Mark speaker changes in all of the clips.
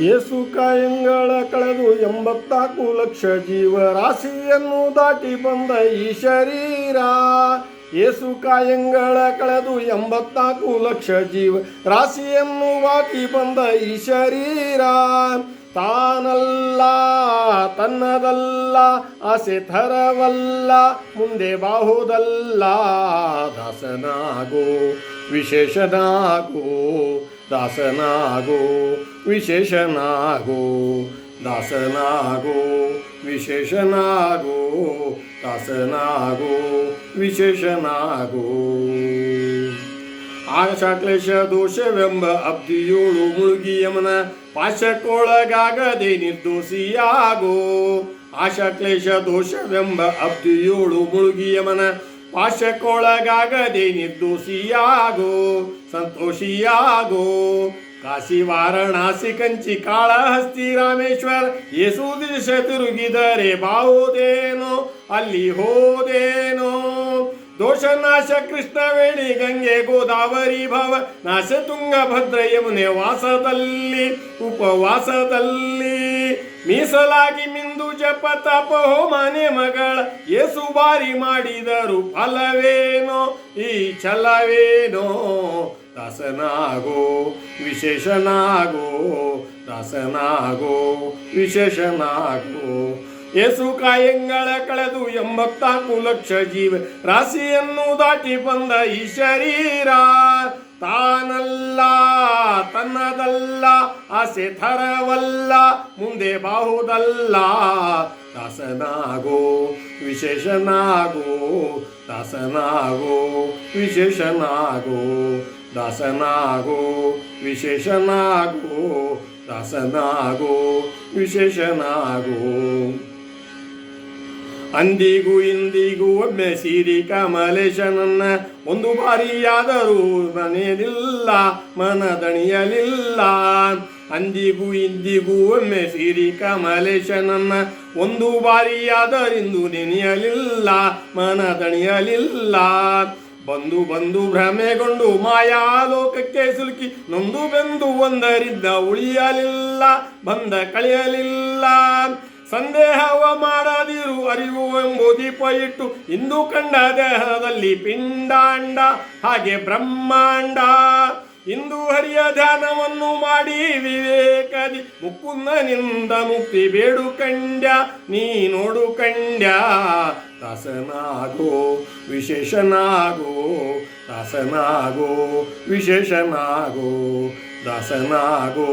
Speaker 1: ಏಸು ಕಾಯಂಗಳ ಕಳೆದು ಎಂಬತ್ನಾಲ್ಕು ಲಕ್ಷ ಜೀವರಾಶಿಯನ್ನು ದಾಟಿ ಬಂದ ಈ ಶರೀರ ಏಸು ಕಾಯಂಗಳ ಕಳೆದು ಎಂಬತ್ನಾಲ್ಕು ಲಕ್ಷ ಜೀವ ರಾಶಿಯನ್ನು ದಾಟಿ ಬಂದ ಈ ಶರೀರ. ತಾನಲ್ಲ, ತನ್ನದಲ್ಲ, ಆಸೆ ಥರವಲ್ಲ, ಮುಂದೆ ಬಾಹುದಲ್ಲ, ದಾಸನಾಗೋ, ವಿಶೇಷನಾಗೋ ದಾಸನಾಗೋ, ವಿಶೇಷನಾಗೋ ದಾಸನಾಗೋ ವಿಶೇಷನಾಗೋ ದಾಸನಾಗೋ, ವಿಶೇಷನಾಗೋ. ಆಶಾಕ್ಲೇಶ ದೋಷವೆಂಬ ಅಬ್ದಿಯೋಳು ಮುಳುಗಿ ಯಮನ ಪಾಶಕ್ಕೊಳಗಾಗದೆ ನಿರ್ದೋಷಿಯಾಗೋ. ಆಶಾಕ್ಲೇಶ ದೋಷವೆಂಬ ಅಬ್ದಿಯೋಳು ಮುಳುಗಿ ಯಮನ ಪಾಶಕ್ಕೊಳಗಾಗದೆ ನಿರ್ದೋಷಿಯಾಗೋ, ಸಂತೋಷಿಯಾಗೋ. ಕಾಶಿ ವಾರಣಾಸಿ ಕಂಚಿ ಕಾಳಹಸ್ತಿ ರಾಮೇಶ್ವರ ಯೇಸು ದಿಶ ತಿರುಗಿದರೆ ಬಾವುದೇನೋ? ಅಲ್ಲಿ ಹೋದೇನೋ? ದೋಷನಾಶ ಕೃಷ್ಣವೇಣಿ ಗಂಗೆ ಗೋದಾವರಿ ಭವ ನಾಶ ತುಂಗಭದ್ರ ಯಮುನೆ ವಾಸದಲ್ಲಿ, ಉಪವಾಸದಲ್ಲಿ ಮೀಸಲಾಗಿ ಮಿಂದು ಜಪ ತಪ ಹೋಮನೆ ಮಗಳ ಏಸು ಬಾರಿ ಮಾಡಿದರು ಫಲವೇನೋ, ಈ ಛಲವೇನೋ? ದಾಸನಾಗೋ ವಿಶೇಷನಾಗೋ ದಾಸನಾಗೋ ವಿಶೇಷನಾಗೋ. ಏಸು ಕಾಯಂಗಳ ಕಳೆದು ಎಂಬತ್ತಾಕು ಲಕ್ಷ ಜೀವ ರಾಶಿಯನ್ನು ದಾಟಿ ಬಂದ ಈ ಶರೀರ. ತಾನಲ್ಲ ತನ್ನದಲ್ಲ ಆಸೆ ಥರವಲ್ಲ ಮುಂದೆ ಬಾಹುದಲ್ಲ. ದಾಸನಾಗೋ ವಿಶೇಷನಾಗೋ ದಾಸನಾಗೋ ವಿಶೇಷನಾಗೋ ದಾಸನಾಗೋ ವಿಶೇಷನಾಗೋ ದಾಸನಾಗೋ ವಿಶೇಷನಾಗೋ. ಅಂದಿಗೂ ಇಂದಿಗೂ ಒಮ್ಮೆ ಸಿರಿ ಕಮಲೇಶನನ್ನ ಒಂದು ಬಾರಿಯಾದರೂ ಮನೆಯಲಿಲ್ಲ ಮನದಣಿಯಲಿಲ್ಲ. ಅಂದಿಗೂ ಇಂದಿಗೂ ಒಮ್ಮೆ ಸಿರಿ ಕಮಲೇಶನನ್ನ ಒಂದು ಬಾರಿಯಾದರಿಂದು ನೆನೆಯಲಿಲ್ಲ, ಮನದಣಿಯಲಿಲ್ಲ. ಬಂದು ಬಂದು ಭ್ರಮೆಗೊಂಡು ಮಾಯಾಲೋಕಕ್ಕೆ ಸಿಲುಕಿ ನೊಂದು ಬೆಂದು ಒಂದರಿದ್ದ ಉಳಿಯಲಿಲ್ಲ, ಬಂದ ಕಳೆಯಲಿಲ್ಲ. ಸಂದೇಹವ ಮಾಡದಿರು ಅರಿವು ಎಂಬು ದೀಪ ಇಟ್ಟು ಇಂದು ಕಂಡ ದೇಹದಲ್ಲಿ ಪಿಂಡಾಂಡ, ಹಾಗೆ ಬ್ರಹ್ಮಾಂಡ. ಇಂದು ಹರಿಯ ಧ್ಯಾನವನ್ನು ಮಾಡಿ ವಿವೇಕದಿ ಮುಕುಂದನಿಂದ ಮುಕ್ತಿ ಬೇಡು ಕಂಡ್ಯ, ನೀ ನೋಡು ಕಂಡ್ಯ. ದಾಸನಾಗೋ, ವಿಶೇಷನಾಗೋ ದಾಸನಾಗೋ ವಿಶೇಷನಾಗೋ. ದಾಸನಾಗೋ,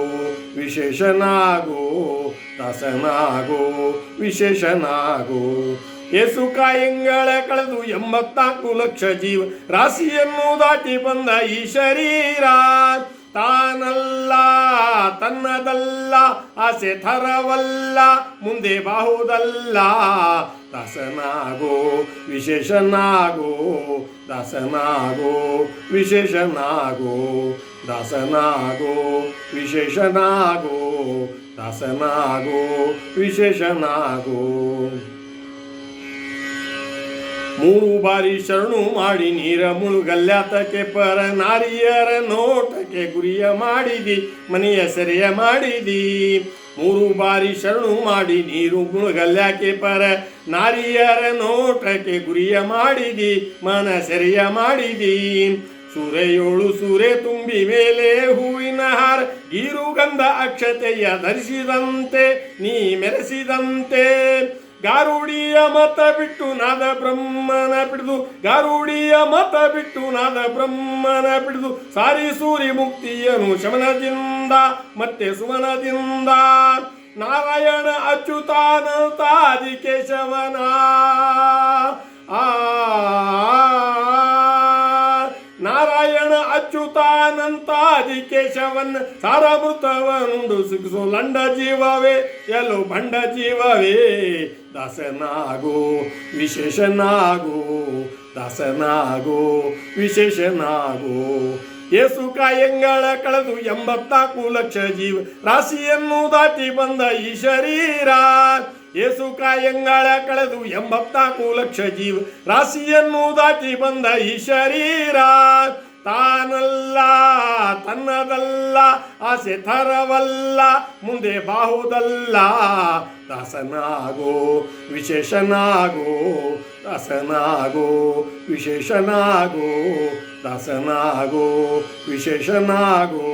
Speaker 1: ವಿಶೇಷನಾಗೋ. ದಾಸನಾಗೋ, ವಿಶೇಷನಾಗೋ. ಏಸು ಕಾಯಂಗಳ ಕಳೆದು ಎಂಬತ್ನಾಲ್ಕು ಲಕ್ಷ ಜೀವ, ರಾಶಿಯನ್ನು ದಾಟಿ ಬಂದ ಈ ಶರೀರ, ತಾನಲ್ಲ, ತನ್ನದಲ್ಲ, ಆಸೆ ಥರವಲ್ಲ, ಮುಂದೆ ಬಾಹುದಲ್ಲ. ದಾಸನಾಗೋ, ವಿಶೇಷನಾಗೋ ದಾಸನಾಗೋ ವಿಶೇಷನಾಗೋ. ದಾಸನಾಗೋ, ವಿಶೇಷನಾಗೋ. ದಾಸನಾಗೋ, ವಿಶೇಷನಾಗೋ. ಮೂರು ಬಾರಿ ಶರಣು ಮಾಡಿ ನೀರ ಮುಳುಗಲ್ಯಾತಕ್ಕೆ ಪರ ನಾರಿಯರ ನೋಟಕ್ಕೆ ಗುರಿಯ ಮಾಡಿದಿ, ಮನೆಯ ಸೆರೆಯ ಮಾಡಿದಿ. ಮೂರು ಬಾರಿ ಶರಣು ಮಾಡಿ ನೀರು ಮುಳುಗಲ್ಯಾಕೆ ಪರ ನಾರಿಯರ ನೋಟಕ್ಕೆ ಗುರಿಯ ಮಾಡಿದಿ, ಮನ ಸೆರೆಯ ಮಾಡಿದಿ. ಸೂರೆಯೋಳು ಸೂರೆ ತುಂಬಿ ಮೇಲೆ ಹೂವಿನ ಹಾರ. ಗೀರುಗಂಧ ಅಕ್ಷತೆಯ ಧರಿಸಿದಂತೆ, ನೀ ಮೆರೆಸಿದಂತೆ. ಗಾರುಡಿಯ ಮತ ಬಿಟ್ಟು ನಾದ ಬ್ರಹ್ಮನ ಬಿಡಿದು. ಗಾರುಡಿಯ ಮತ ಬಿಟ್ಟು ನಾದ ಬ್ರಹ್ಮನ ಬಿಡಿದು. ಸಾರಿ ಸೂರಿ ಮುಕ್ತಿಯನು ಶಮನದಿಂದ, ಮತ್ತೆ ಸುಮನದಿಂದ ನಾರಾಯಣ ಅಚ್ಯುತಾನಂತಾದಿ ಕೇಶವನ. ಆ ಅಚ್ಯುತಾನಂತಾದಿ ಕೇಶವನ್ ಸಾರಮೃತವನುಂಡು ಸುಖಿಸು ಲಂಡ ಜೀವವೇ, ಎಲ್ಲೋ ಬಂಡ ಜೀವವೇ. ದಾಸನಾಗೋ, ವಿಶೇಷನಾಗೋ ದಾಸನಾಗೋ, ವಿಶೇಷನಾಗೋ. ಏಸು ಕಾಯಂಗಳ ಕಳೆದು ಎಂಬತ್ನಾಲ್ಕು ಲಕ್ಷ ಜೀವ ರಾಶಿಯನ್ನು ದಾಟಿ ಬಂದ ಈ ಶರೀರ. ಏಸು ಕಾಯಂಗಳ ಕಳೆದು ಎಂಬತ್ನಾಲ್ಕು ಲಕ್ಷ ಜೀವ ರಾಶಿಯನ್ನು ದಾಟಿ ಬಂದ ಈ ಶರೀರ. ತಾನಲ್ಲ, ತನ್ನದಲ್ಲ, ಆಸೆ ಥರವಲ್ಲ, ಮುಂದೆ ಬಾಹುದಲ್ಲ. ದಾಸನಾಗೋ ವಿಶೇಷನಾಗೋ ದಾಸನಾಗೋ ವಿಶೇಷನಾಗೋ ದಾಸನಾಗೋ ವಿಶೇಷನಾಗೋ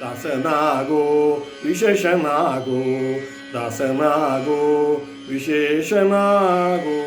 Speaker 1: ದಾಸನಾಗೋ ವಿಶೇಷನಾಗೋ ದಾಸನಾಗೋ ವಿಶೇಷನಾಗೋ.